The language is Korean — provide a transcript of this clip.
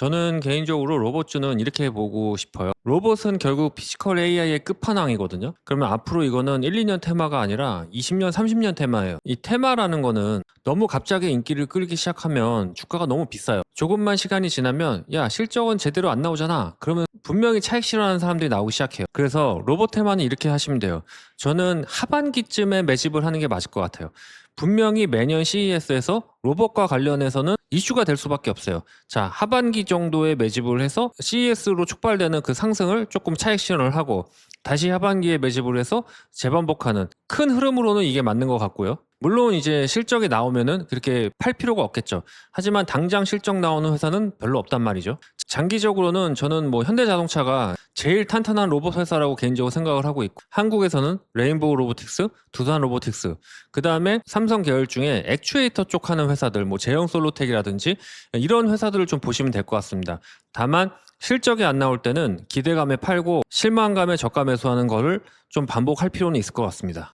저는 개인적으로 로봇주는 이렇게 보고 싶어요. 로봇은 결국 피지컬 AI의 끝판왕이거든요. 그러면 앞으로 이거는 1, 2년 테마가 아니라 20년, 30년 테마예요. 이 테마라는 거는 너무 갑자기 인기를 끌기 시작하면 주가가 너무 비싸요. 조금만 시간이 지나면 야 실적은 제대로 안 나오잖아. 그러면 분명히 차익 실현하는 사람들이 나오기 시작해요. 그래서 로봇 테마는 이렇게 하시면 돼요. 저는 하반기쯤에 매집을 하는 게 맞을 것 같아요. 분명히 매년 CES에서 로봇과 관련해서는 이슈가 될 수밖에 없어요. 자, 하반기 정도에 매집을 해서 CES로 촉발되는 그 상승을 조금 차익 실현을 하고 다시 하반기에 매집을 해서 재반복하는 큰 흐름으로는 이게 맞는 것 같고요. 물론 이제 실적이 나오면은 그렇게 팔 필요가 없겠죠. 하지만 당장 실적 나오는 회사는 별로 없단 말이죠. 장기적으로는 저는 뭐 현대자동차가 제일 탄탄한 로봇 회사라고 개인적으로 생각을 하고 있고 한국에서는 레인보우 로보틱스, 두산 로보틱스, 그 다음에 삼성 계열 중에 액추에이터 쪽 하는 회사들, 뭐 제형 솔로텍이라든지 이런 회사들을 좀 보시면 될 것 같습니다. 다만 실적이 안 나올 때는 기대감에 팔고 실망감에 저가 매수하는 거를 좀 반복할 필요는 있을 것 같습니다.